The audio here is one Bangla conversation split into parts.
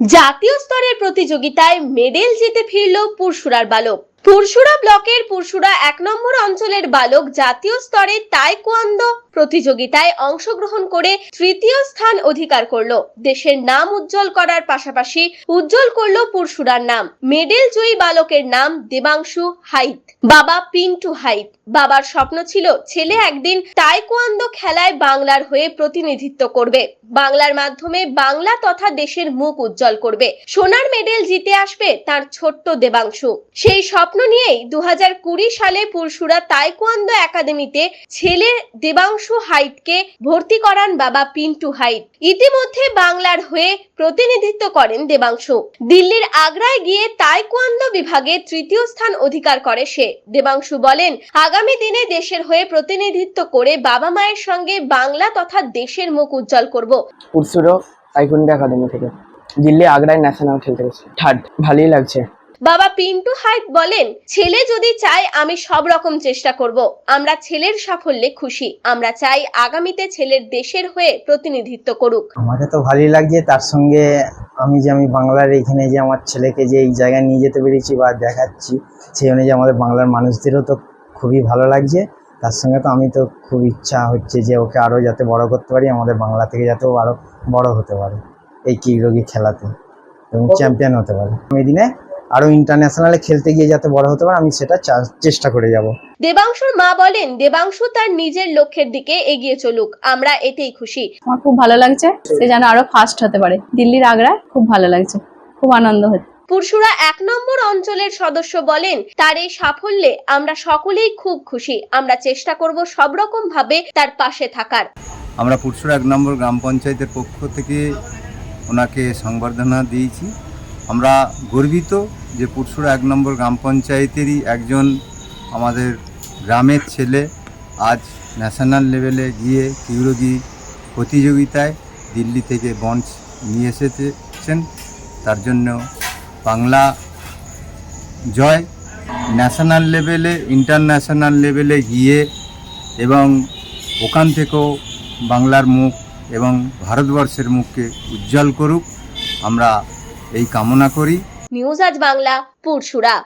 জাতীয় স্তরের প্রতিযোগিতায় মেডেল জিতে ফিরল পুরসুরার বালক। পুরসুরা ব্লকের পুরসুরা এক নম্বর অঞ্চলের বালক জাতীয় স্তরে তাইকোয়ান্দো প্রতিযোগিতায় অংশগ্রহণ করে তৃতীয় স্থান অধিকার করল। দেশের নাম উজ্জ্বল করার পাশাপাশি উজ্জ্বল করল পুরসুরার নাম। মেডেল জয়ী বালকের নাম দেবাংশু হাইত। বাবা পিন্টু হাইত। বাবার স্বপ্ন ছিল ছেলে একদিন তাইকোয়ান্দো খেলায় বাংলার হয়ে প্রতিনিধিত্ব করবে। বাংলার মাধ্যমে বাংলা তথা দেশের মুখ উজ্জ্বল করবে। সোনার মেডেল জিতে আসবে তার ছোট্ট দেবাংশু। সেই স্বপ্ন নিয়েই দু সালে পুরসুরা তাইকোয়ান্দো একাডেমিতে ছেলে দেবাংশু হাইটকে ভর্তি করান বাবা পিন্টু হাইট। ইতিমধ্যে বাংলার হয়ে প্রতিনিধিত্ব করেন দেবাংশু। দিল্লির আগ্রায় গিয়ে তাইকোয়ান্দো বিভাগে তৃতীয় স্থান অধিকার করে সে। দেবাংশু বলেন, আগামী দিনে দেশের হয়ে প্রতিনিধিত্ব করে বাবা মায়ের সঙ্গে বাংলা তথা দেশের মুখ উজ্জ্বল করব। পুরসুরো তাইকুন্ডা একাডেমি থেকে। দিল্লি আগ্রায় ন্যাশনাল খেলতে গেছি। থার্ড, ভালোই লাগছে। বাবা পিন্টু হাইট বলেন ছেলে যদি চায় আমি সব রকম চেষ্টা করব। আমরা ছেলের সাফল্যে খুশি। আমরা চাই আগামীতে ছেলের দেশের হয়ে প্রতিনিধিত্ব করুক। আমাকে তো ভালোই লাগছে তার সঙ্গে আমি যে আমি বাংলার এখানে যে আমার ছেলেকে যে এই জায়গায় নিয়ে যেতে পেরেছি বা দেখাচ্ছি সেই অনুযায়ী আমাদের বাংলার মানুষদেরও তো খুবই ভালো লাগছে। তার সঙ্গে তো আমি তো খুব ইচ্ছা হচ্ছে যে ওকে আরও যাতে বড় করতে পারি আমাদের বাংলা থেকে যাতে ও আরও বড় হতে পারে। এই কিরোগী খেলাতে এবং চ্যাম্পিয়ন হতে পারে। আমি দিনে আরও ইন্টারন্যাশনালে খেলতে গিয়ে যাতে বড় হতে পারে আমি সেটা চেষ্টা করে যাব। দেবাংশুর মা বলেন দেবাংশু তার নিজের লক্ষ্যের দিকে এগিয়ে চলুক আমরা এতেই খুশি। আমার খুব ভালো লাগছে সে যেন আরও ফার্স্ট হতে পারে। দিল্লির আগ্রায় খুব ভালো লাগছে খুব আনন্দ হচ্ছে। পুরসুরা এক নম্বর অঞ্চলের সদস্য বলেন তার এই সাফল্যে আমরা সকলেই খুব খুশি আমরা চেষ্টা করব সব রকম ভাবে তার পাশে থাকার। আমরা পুরসুর এক নম্বর গ্রাম পঞ্চায়েতের পক্ষ থেকে ওনাকে সংবর্ধনা দিয়েছি। আমরা গর্বিত যে পুরসুরা এক নম্বর গ্রাম পঞ্চায়েতেরই একজন আমাদের গ্রামের ছেলে আজ ন্যাশনাল লেভেলে গিয়ে কিউরোগি প্রতিযোগিতায় দিল্লি থেকে বঞ্চ নিয়ে এসেছেন। তার জন্য বাংলা জয় ন্যাশনাল লেভেলে, ইন্টারন্যাশনাল লেভেলে গিয়ে এবং ওখান থেকেও বাংলার মুখ এবং ভারতবর্ষের মুখকে উজ্জ্বল করুক। আমরা এই কামনা করি। নিউজ আজ বাংলা পুরসুরা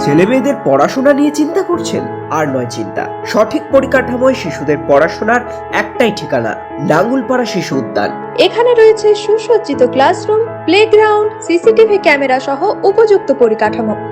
ছেলে মেয়েদের পড়াশোনা নিয়ে চিন্তা করছেন? আর নয় চিন্তা। সঠিক পরিকাঠামোয় শিশুদের পড়াশোনার একটাই ঠিকানা নাঙ্গুলপাড়া শিশু উদ্যান। এখানে রয়েছে সুসজ্জিত ক্লাসরুম প্লেগ্রাউন্ড সিসিটিভি ক্যামেরা সহ উপযুক্ত পরিকাঠামো।